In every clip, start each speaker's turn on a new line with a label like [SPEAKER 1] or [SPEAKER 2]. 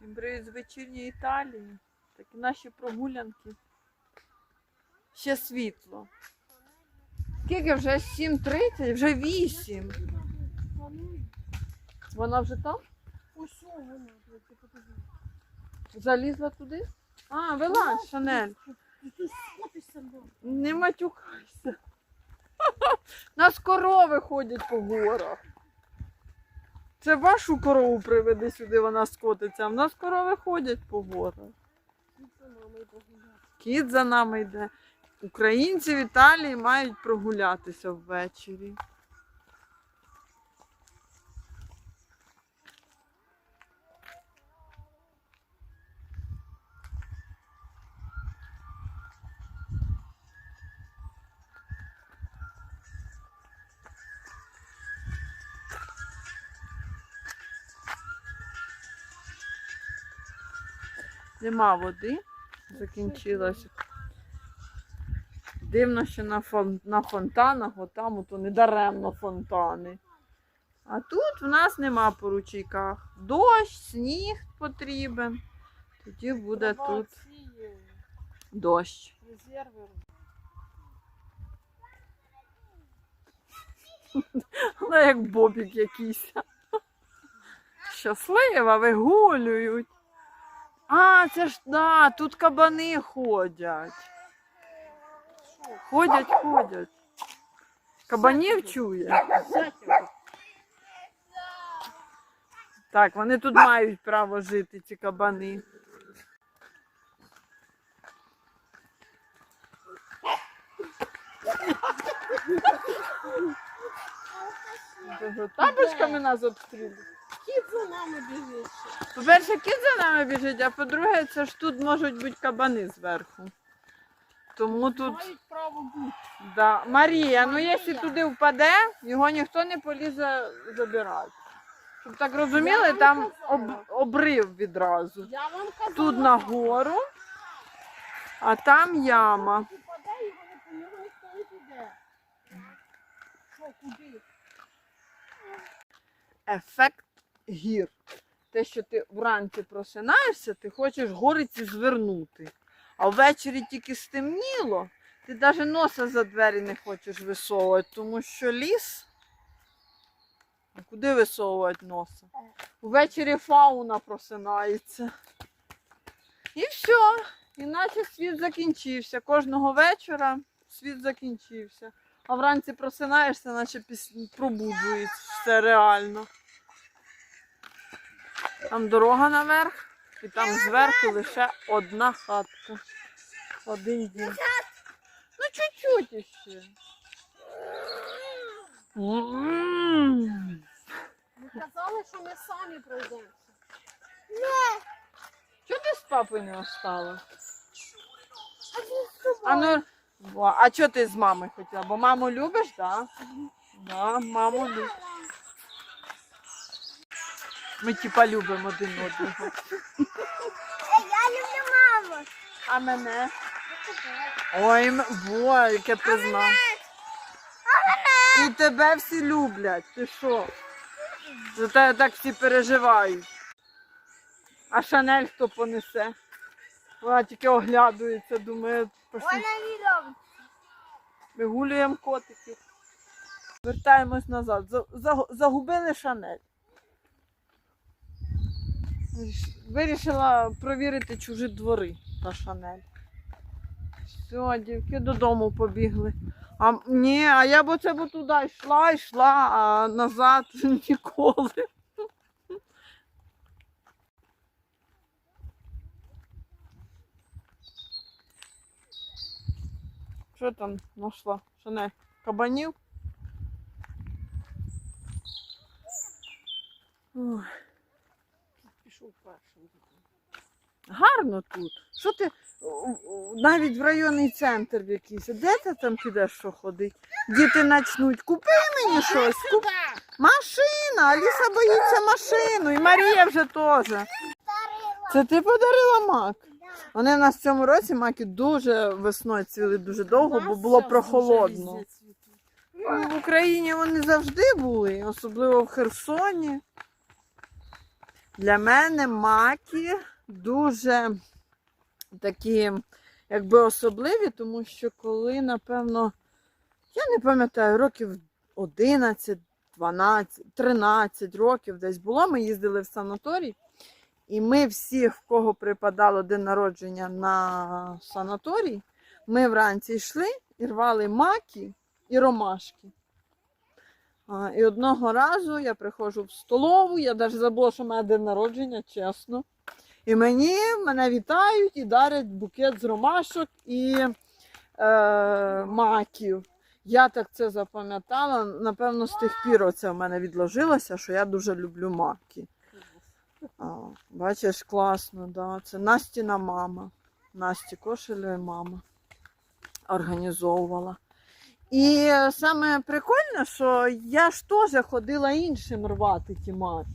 [SPEAKER 1] Всім з вечірньої Італії. Такі наші прогулянки. Ще світло. Скільки вже 7.30, вже 8. Вона вже там?
[SPEAKER 2] Ось вона.
[SPEAKER 1] Залізла туди? А, вилазь, Шанель. Не матюкайся. Нас корови ходять по горах. Це вашу корову приведи сюди, вона скотиться. А в нас корови ходять по горах. Кіт за нами йде. Українці в Італії мають прогулятися ввечері. Нема води, закінчилася. Дивно, що на, фон, на фонтанах, отам ото недаремно фонтани. А тут в нас нема по ручейках. Дощ, сніг потрібен. Тоді буде
[SPEAKER 2] Треба
[SPEAKER 1] тут
[SPEAKER 2] ці, е,
[SPEAKER 1] дощ. Вона як бобік якийсь. Щаслива, вигулюють. А, це ж да, тут кабани ходять. Ходять, ходять. Кабанів чує. Так, вони тут мають право жити, ці кабани. Тапочками нас обстрілюють.
[SPEAKER 2] Кіт за нами біжить.
[SPEAKER 1] По-перше, кіт за нами біжить, а по-друге, це ж тут можуть бути кабани зверху. Тому тут.
[SPEAKER 2] Мають право бути.
[SPEAKER 1] Да. Марія, ну якщо туди впаде, його ніхто не полізе забирати. Щоб так розуміли,
[SPEAKER 2] Я вам
[SPEAKER 1] там
[SPEAKER 2] казала.
[SPEAKER 1] об, обрив відразу.
[SPEAKER 2] Я вам казала.
[SPEAKER 1] Тут нагору, а там яма.
[SPEAKER 2] Упаде, його не по нього ніхто не піде. Що, куди?
[SPEAKER 1] Ефект гір. Те, що ти вранці просинаєшся, ти хочеш гориці звернути. А ввечері тільки стемніло, ти навіть носа за двері не хочеш висовувати, тому що ліс. А куди висовувати носа? Ввечері фауна просинається. І все. Іначе світ закінчився. Кожного вечора світ закінчився. А вранці просинаєшся, наче після пробуджується все реально. Там дорога наверх, і там зверху лише одна хатка. Один дім. Ну, чуть-чуть іще. М.
[SPEAKER 2] Ми казали, що ми самі пройдемося.
[SPEAKER 1] Чого ти з папою не остала? А ну, а чого ти з мамою хотіла? Бо маму любиш, так? Да? Да, маму любиш. Ми типа любимо один одного.
[SPEAKER 3] Я люблю маму.
[SPEAKER 1] А мене? Ой, м- во, яке ти знав. І тебе всі люблять. Ти що? За тебе так всі переживають. А Шанель хто понесе? Вона тільки оглядується, думає, пошли
[SPEAKER 3] Вона не робить.
[SPEAKER 1] вигулюємо котиків. Вертаємось назад. За- за- Загубили Шанель. Ріш- Вирішила провірити чужі двори та Шанель. Все, дівки додому побігли. А ні, а я б оце б туди йшла, йшла, а назад ніколи. Що там знайшла? Шанель? Кабанів? Ой,
[SPEAKER 2] Пішов першим.
[SPEAKER 1] гарно тут. Що ти навіть в районний центр якийсь. Де ти там підеш що ходить? Діти почнуть. Купи мені щось. Куп... Машина! Аліса боїться машину. І Марія вже теж. Це ти подарила мак? Вони в нас в цьому році маки дуже весною цвіли дуже довго, бо було прохолодно. Ну, В Україні вони завжди були, особливо в Херсоні. Для мене маки дуже такі, якби особливі, тому що коли, напевно, я не пам'ятаю, років 11, 12, 13 років десь було, ми їздили в санаторій. І ми всі, в кого припадало день народження на санаторій, ми вранці йшли і рвали маки і ромашки. І одного разу я приходжу в столову, я навіть забула, що в мене день народження, чесно. І мені мене вітають і дарять букет з ромашок і е, маків. Я так це запам'ятала. Напевно, з тих пір оце в мене відложилося, що я дуже люблю маки. А, бачиш, класно, да. Це Настіна мама. Насті Кошелєвої мама організовувала. І саме прикольне, що я ж теж ходила іншим рвати ті маки.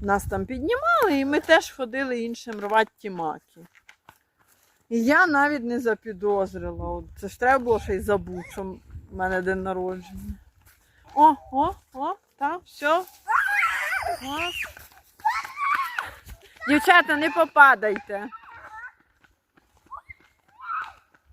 [SPEAKER 1] Нас там піднімали, і ми теж ходили іншим рвати ті маки. І я навіть не запідозрила. Це ж треба було ще й забути, що в мене день народження. О, о, о, так, все. Дівчата, не попадайте.